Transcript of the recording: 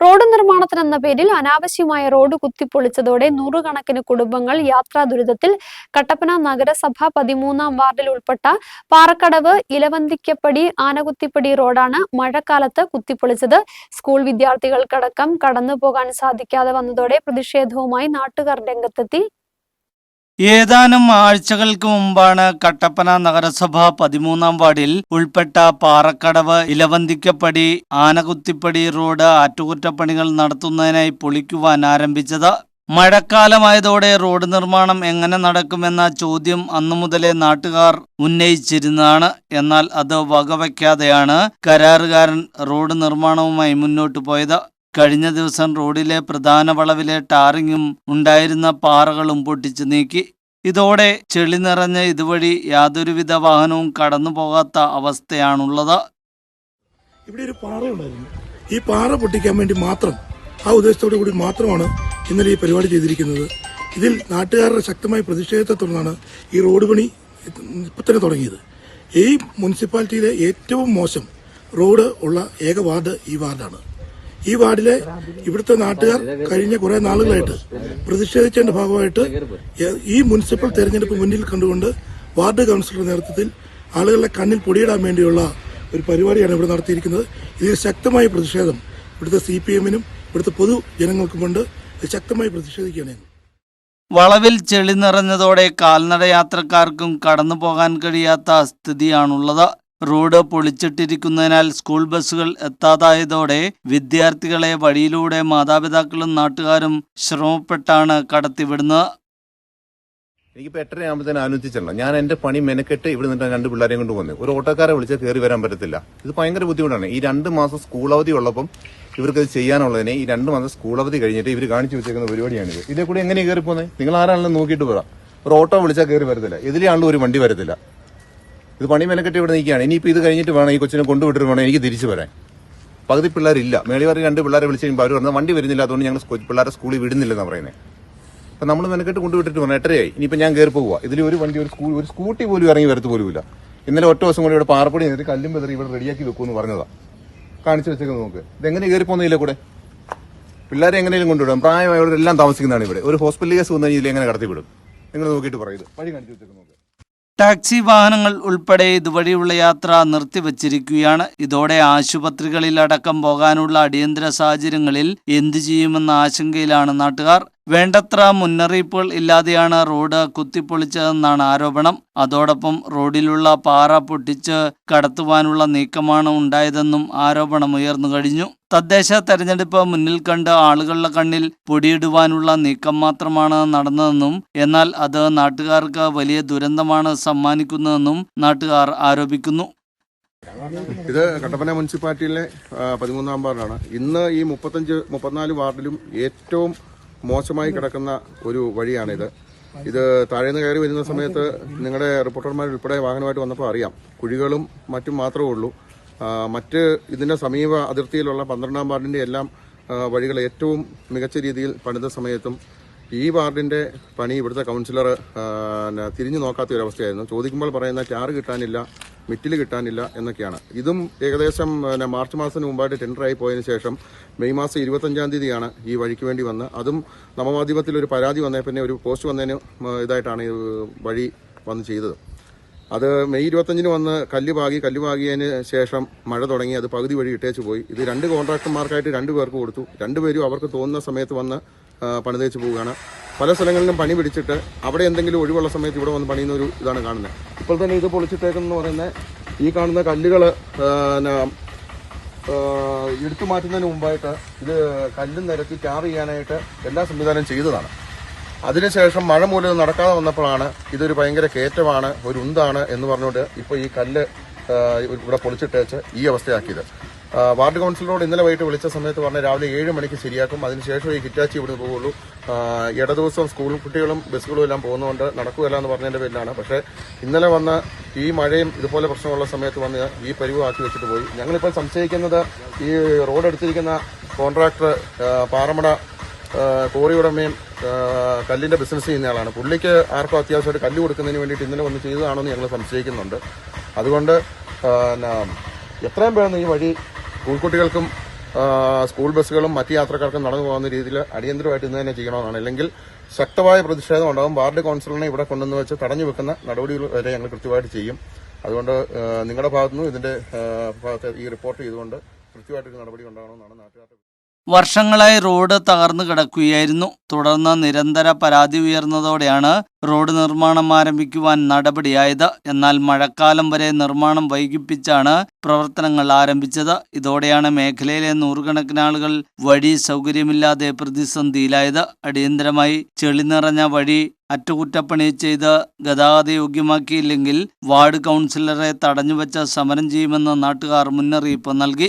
Road നിർമ്മാണത്തിനെന്ന പേരിൽ അനാവശ്യമായ road കുത്തിപ്പൊളിച്ചതോടെ നൂറുകണക്കിന് കുടുംബങ്ങൾ യാത്രാ ദുരിതത്തിൽ കട്ടപ്പന നഗരസഭ പതിമൂന്നാം വാർഡിൽ ഉൾപ്പെട്ട പാറക്കടവ് ഇലവന്തിക്കപ്പടി ആനകുത്തിപ്പടി റോഡാണ് മഴക്കാലത്ത് കുത്തിപ്പൊളിച്ചത്. സ്കൂൾ വിദ്യാർത്ഥികൾക്കടക്കം കടന്നു പോകാൻ സാധിക്കാതെ വന്നതോടെ പ്രതിഷേധവുമായി നാട്ടുകാർ രംഗത്തെത്തി. ഏതാനും ആഴ്ചകൾക്ക് മുമ്പാണ് കട്ടപ്പന നഗരസഭ പതിമൂന്നാം വാർഡിൽ ഉൾപ്പെട്ട പാറക്കടവ് ഇലവന്തിക്കപ്പടി ആനകുത്തിപ്പടി റോഡ് അറ്റകുറ്റപ്പണികൾ നടത്തുന്നതിനായി പൊളിക്കുവാൻ ആരംഭിച്ചത്. മഴക്കാലമായതോടെ റോഡ് നിർമ്മാണം എങ്ങനെ നടക്കുമെന്ന ചോദ്യം അന്നു മുതലേ നാട്ടുകാർ ഉന്നയിച്ചിരുന്നതാണ്. എന്നാൽ അത് വകവയ്ക്കാതെയാണ് കരാറുകാരൻ റോഡ് നിർമ്മാണവുമായി മുന്നോട്ടു പോയത്. കഴിഞ്ഞ ദിവസം റോഡിലെ പ്രധാന വളവിലെ ടാറിങ്ങും ഉണ്ടായിരുന്ന പാറകളും പൊട്ടിച്ചു നീക്കി. ഇതോടെ ചെളി നിറഞ്ഞ ഇതുവഴി യാതൊരുവിധ വാഹനവും കടന്നു പോകാത്ത അവസ്ഥയാണുള്ളത്. ഇവിടെ ഒരു പാറ ഉണ്ടായിരുന്നു. ഈ പാറ പൊട്ടിക്കാൻ വേണ്ടി മാത്രം ആ ഉദ്ദേശത്തോടു കൂടി മാത്രമാണ് ഇന്നലെ ഈ പരിപാടി ചെയ്തിരിക്കുന്നത്. ഇതിൽ നാട്ടുകാരുടെ ശക്തമായ പ്രതിഷേധത്തെ തുടർന്നാണ് ഈ റോഡ് പണി ഇപ്പൊ തന്നെ തുടങ്ങിയത്. ഈ മുനിസിപ്പാലിറ്റിയിലെ ഏറ്റവും മോശം റോഡ് ഉള്ള ഏക വാർഡ് ഈ വാർഡാണ്. ഈ വാർഡിലെ ഇവിടുത്തെ നാട്ടുകാർ കഴിഞ്ഞ കുറെ നാളുകളായിട്ട് പ്രതിഷേധിച്ചതിന്റെ ഭാഗമായിട്ട് ഈ മുനിസിപ്പൽ തെരഞ്ഞെടുപ്പ് മുന്നിൽ കണ്ടുകൊണ്ട് വാർഡ് കൗൺസിലറുടെ നേതൃത്വത്തിൽ ആളുകളുടെ കണ്ണിൽ പൊടിയിടാൻ വേണ്ടിയുള്ള ഒരു പരിപാടിയാണ് ഇവിടെ നടത്തിയിരിക്കുന്നത്. ഇതിൽ ശക്തമായ പ്രതിഷേധം ഇവിടുത്തെ സി പി എമ്മിനും ഇവിടുത്തെ പൊതുജനങ്ങൾക്കുമുണ്ട് ശക്തമായി പ്രതിഷേധിക്കുകയാണ്. വളവിൽ ചെളി നിറഞ്ഞതോടെ കാൽനട യാത്രക്കാർക്കും കടന്നു പോകാൻ കഴിയാത്ത സ്ഥിതിയാണുള്ളത്. റോഡ് പൊളിച്ചിട്ടിരിക്കുന്നതിനാൽ സ്കൂൾ ബസ്സുകൾ എത്താതായതോടെ വിദ്യാർത്ഥികളെ വഴിയിലൂടെ മാതാപിതാക്കളും നാട്ടുകാരും ശ്രമപ്പെട്ടാണ് കടത്തിവിടുന്നത്. എനിക്കിപ്പോൾ തന്നെ ആലോചിച്ചില്ല ഞാൻ എന്റെ പണി മെനക്കെട്ട് ഇവിടെ നിന്ന് രണ്ട് പിള്ളേരെയും കൊണ്ട് വന്നു ഒരു ഓട്ടോക്കാരെ വിളിച്ച് കയറി വരാൻ പറ്റത്തില്ല. ഇത് ഭയങ്കര ബുദ്ധിമുട്ടാണ്. ഈ രണ്ട് മാസം സ്കൂൾ അവധി ഉള്ളപ്പം ഇവർക്കത് ചെയ്യാനുള്ളതിനെ ഈ രണ്ട് മാസം സ്കൂൾ അവധി കഴിഞ്ഞിട്ട് ഇവർ കാണിച്ചു വെച്ചേക്കുന്ന പരിപാടിയാണിത്. ഇതേ കൂടി എങ്ങനെ കയറി പോകുന്നത് നിങ്ങൾ ആരാണെങ്കിലും നോക്കിയിട്ട് പോകാം ഒരു ഓട്ടോ വിളിച്ചാൽ കയറി വരത്തില്ല. ഇതിലെയാണല്ലോ ഒരു വണ്ടി വരത്തില്ല. ഇത് പണി മെനക്കെട്ടി ഇവിടെ നിൽക്കുകയാണ്. ഇനിയിപ്പോൾ ഇത് കഴിഞ്ഞിട്ട് വേണം ഈ കൊച്ചിനെ കൊണ്ടുവിട്ടിട്ട് വേണം എനിക്ക് തിരിച്ചു വരാൻ. പകുതി പിള്ളേരില്ല. മേളിവാറി രണ്ട് പിള്ളേരെ വിളിച്ച് കഴിയുമ്പോൾ അവർ പറഞ്ഞാൽ വണ്ടി വരുന്നില്ല അതുകൊണ്ട് ഞങ്ങൾ പിള്ളേരെ സ്കൂളിൽ വിടുന്നില്ലെന്നാണ് പറയുന്നത് അപ്പം നമ്മൾ മെനക്കെട്ട് കൊണ്ടുവിട്ടിട്ട് വേണം എട്ടരയായി. ഇനിയിപ്പോൾ ഞാൻ കയറി പോകുക ഇതിൽ ഒരു വണ്ടി ഒരു സ്കൂൾ ഒരു സ്കൂട്ടി പോലും ഇറങ്ങി വരത്ത് പോലുമില്ല. ഇന്നലെ ഒറ്റ ദിവസം കൂടി ഇവിടെ പാറപ്പൊടി നിന്നിട്ട് കല്ലും പെതറി ഇവിടെ റെഡിയാക്കി വെക്കുമെന്ന് പറഞ്ഞതാണ് കാണിച്ചു വെച്ചേക്കുന്നത് നോക്ക് ഇതെങ്ങനെ കയറി പോകുന്നില്ല കൂടെ? പിള്ളേരെ എങ്ങനെയും കൊണ്ടുവിടാം. പ്രായമായവരെല്ലാം താമസിക്കുന്നതാണ് ഇവിടെ. ഒരു ഹോസ്പിറ്റൽ കേസ് വന്നു കഴിഞ്ഞാൽ എങ്ങനെ കടത്തിവിടും? നിങ്ങൾ നോക്കിയിട്ട് പറയുന്നത് വഴി കാണിച്ചു വെച്ചേക്കുന്നത് ടാക്സി വാഹനങ്ങൾ ഉൾപ്പെടെ ഇതുവഴിയുള്ള യാത്ര നിർത്തിവച്ചിരിക്കുകയാണ്. ഇതോടെ ആശുപത്രികളിൽ അടക്കം പോകാനുള്ള അടിയന്തര സാഹചര്യങ്ങളിൽ എന്തു ചെയ്യുമെന്ന ആശങ്കയിലാണ് നാട്ടുകാർ. വേണ്ടത്ര മുന്നറിയിപ്പുകൾ ഇല്ലാതെയാണ് റോഡ് കുത്തിപ്പൊളിച്ചതെന്നാണ് ആരോപണം. അതോടൊപ്പം റോഡിലുള്ള പാറ പൊട്ടിച്ച് കടത്തുവാനുള്ള നീക്കമാണ് ഉണ്ടായതെന്നും ആരോപണം ഉയർന്നു കഴിഞ്ഞു. തദ്ദേശ തെരഞ്ഞെടുപ്പ് മുന്നിൽ കണ്ട് ആളുകളുടെ കണ്ണിൽ പൊടിയിടുവാനുള്ള നീക്കം മാത്രമാണ് നടന്നതെന്നും എന്നാൽ അത് നാട്ടുകാർക്ക് വലിയ ദുരന്തമാണ് സമ്മാനിക്കുന്നതെന്നും നാട്ടുകാർ ആരോപിക്കുന്നു. ഇത് കട്ടപ്പന മുനിസിപ്പാലിറ്റിയിലെ പതിമൂന്നാം വാർഡാണ്. ഇന്ന് ഈ മുപ്പത്തഞ്ച് മുപ്പത്തിനാല് വാർഡിലും ഏറ്റവും മോശമായി കിടക്കുന്ന ഒരു വഴിയാണിത്. ഇത് താഴേന്ന് കയറി വരുന്ന സമയത്ത് നിങ്ങളുടെ റിപ്പോർട്ടർമാർ ഉൾപ്പെടെ വാഹനമായിട്ട് വന്നപ്പോൾ അറിയാം. കുഴികളും മറ്റും മാത്രമേ ഉള്ളൂ. മറ്റ് ഇതിന്റെ സമീപ അതിർത്തിയിലുള്ള പന്ത്രണ്ടാം വാർഡിന്റെ എല്ലാം വഴികൾ ഏറ്റവും മികച്ച രീതിയിൽ പണിത സമയത്തും ഈ വാർഡിന്റെ പണി ഇവിടുത്തെ കൗൺസിലർ തിരിഞ്ഞു നോക്കാത്ത ഒരു അവസ്ഥയായിരുന്നു. ചോദിക്കുമ്പോൾ പറയുന്ന ടാർ കിട്ടാനില്ല മിറ്റിൽ കിട്ടാനില്ല എന്നൊക്കെയാണ്. ഇതും ഏകദേശം പിന്നെ മാർച്ച് മാസത്തിന് മുമ്പായിട്ട് ടെൻഡറായി പോയതിനു ശേഷം മെയ് മാസം ഇരുപത്തഞ്ചാം തീയതിയാണ് ഈ വഴിക്ക് വേണ്ടി വന്ന്. അതും നവമാധ്യമത്തിൽ ഒരു പരാതി വന്നേ പിന്നെ ഒരു പോസ്റ്റ് വന്നതിന് ഇതായിട്ടാണ് ഈ വഴി വന്ന് ചെയ്തത്. അത് മെയ് ഇരുപത്തഞ്ചിന് വന്ന് കല്ല് പാകി കല്ല് പാകിയതിന് ശേഷം മഴ തുടങ്ങി അത് പകുതി വഴി ഇട്ടേച്ച് പോയി. ഇത് രണ്ട് കോൺട്രാക്ടർമാർക്കായിട്ട് രണ്ട് പേർക്ക് കൊടുത്തു. രണ്ടുപേരും അവർക്ക് തോന്നുന്ന സമയത്ത് വന്ന് പണിതേച്ച് പോവുകയാണ്. പല സ്ഥലങ്ങളിലും പണി പിടിച്ചിട്ട് അവിടെ എന്തെങ്കിലും ഒഴിവുള്ള സമയത്ത് ഇവിടെ വന്ന് പണിയുന്ന ഒരു ഇതാണ് കാണുന്നത് ഇപ്പോൾ തന്നെ ഇത് പൊളിച്ചിട്ടേക്കെന്ന് പറയുന്നത് ഈ കാണുന്ന കല്ലുകൾ എടുത്തു മാറ്റുന്നതിന് മുമ്പായിട്ട് ഇത് കല്ലും നിരത്തി ടാർ ചെയ്യാനായിട്ട് എല്ലാ സംവിധാനം ചെയ്തതാണ്. അതിനുശേഷം മഴ മൂലം നടക്കാതെ വന്നപ്പോഴാണ് ഇതൊരു ഭയങ്കര കയറ്റമാണ് ഒരു ഉന്താണ് എന്ന് പറഞ്ഞുകൊണ്ട് ഇപ്പോൾ ഈ കല്ല് ഇവിടെ പൊളിച്ചിട്ടേച്ച് ഈ അവസ്ഥയാക്കിയത്. വാർഡ് കൗൺസിലറോട് ഇന്നലെ വൈകിട്ട് വിളിച്ച സമയത്ത് പറഞ്ഞ രാവിലെ ഏഴ് മണിക്ക് ശരിയാക്കും. അതിനുശേഷം ഈ ഹിറ്റാച്ചി ഇവിടെ പോകുള്ളൂ. ഇട ദിവസം സ്കൂൾ കുട്ടികളും ബസ്സുകളും എല്ലാം പോകുന്നതുകൊണ്ട് നടക്കുകയല്ല എന്ന് പറഞ്ഞതിന്റെ പേരിലാണ്. പക്ഷേ ഇന്നലെ വന്ന ഈ മഴയും ഇതുപോലെ പ്രശ്നമുള്ള സമയത്ത് വന്ന് ഈ പരിവാക്കി വെച്ചിട്ട് പോയി. ഞങ്ങളിപ്പോൾ സംശയിക്കുന്നത് ഈ റോഡ് എടുത്തിരിക്കുന്ന കോൺട്രാക്ടർ പാറമട കോറി ഉടമയും കല്ലിന്റെ ബിസിനസ് ചെയ്യുന്ന ആളാണ്. പുള്ളിക്ക് ആർക്കും അത്യാവശ്യമായിട്ട് കല്ല് കൊടുക്കുന്നതിന് വേണ്ടിയിട്ട് ഇന്നലെ വന്ന് ചെയ്തതാണോ എന്ന് ഞങ്ങൾ സംശയിക്കുന്നുണ്ട്. അതുകൊണ്ട് എത്രയും വേണം ഈ വഴി സ്കൂൾ കുട്ടികൾക്കും സ്കൂൾ ബസ്സുകളും മറ്റ് യാത്രക്കാർക്കും നടന്നു പോകുന്ന രീതിയിൽ അടിയന്തരമായിട്ട് ഇന്ന് തന്നെ ചെയ്യണമെന്നാണ്. അല്ലെങ്കിൽ ശക്തമായ പ്രതിഷേധം ഉണ്ടാകും വാർഡ് കൗൺസിലറിനെ ഇവിടെ കൊണ്ടുവന്ന് വെച്ച് തടഞ്ഞു വെക്കുന്ന നടപടികൾ വരെ ഞങ്ങൾ കൃത്യമായിട്ട് ചെയ്യും. അതുകൊണ്ട് നിങ്ങളുടെ ഭാഗത്തുനിന്നും ഇതിന്റെ ഭാഗത്ത് ഈ റിപ്പോർട്ട് ചെയ്തുകൊണ്ട് കൃത്യമായിട്ടൊരു നടപടി ഉണ്ടാകണമെന്നാണ് നാട്ടുകാരുടെ വർഷങ്ങളായി റോഡ് തകർന്നു കിടക്കുകയായിരുന്നു. തുടർന്ന് നിരന്തര പരാതി ഉയർന്നതോടെയാണ് റോഡ് നിർമ്മാണം ആരംഭിക്കുവാൻ നടപടിയായത്. എന്നാൽ മഴക്കാലം വരെ നിർമ്മാണം വൈകിപ്പിച്ചാണ് പ്രവർത്തനങ്ങൾ ആരംഭിച്ചത്. ഇതോടെയാണ് മേഖലയിലെ നൂറുകണക്കിന് ആളുകൾ വഴി സൗകര്യമില്ലാതെ പ്രതിസന്ധിയിലായത്. അടിയന്തരമായി ചെളി നിറഞ്ഞ വഴി അറ്റകുറ്റപ്പണി ചെയ്ത് ഗതാഗത യോഗ്യമാക്കിയില്ലെങ്കിൽ വാർഡ് കൗൺസിലറെ തടഞ്ഞുവച്ച സമരം ചെയ്യുമെന്ന് നാട്ടുകാർ മുന്നറിയിപ്പ് നൽകി.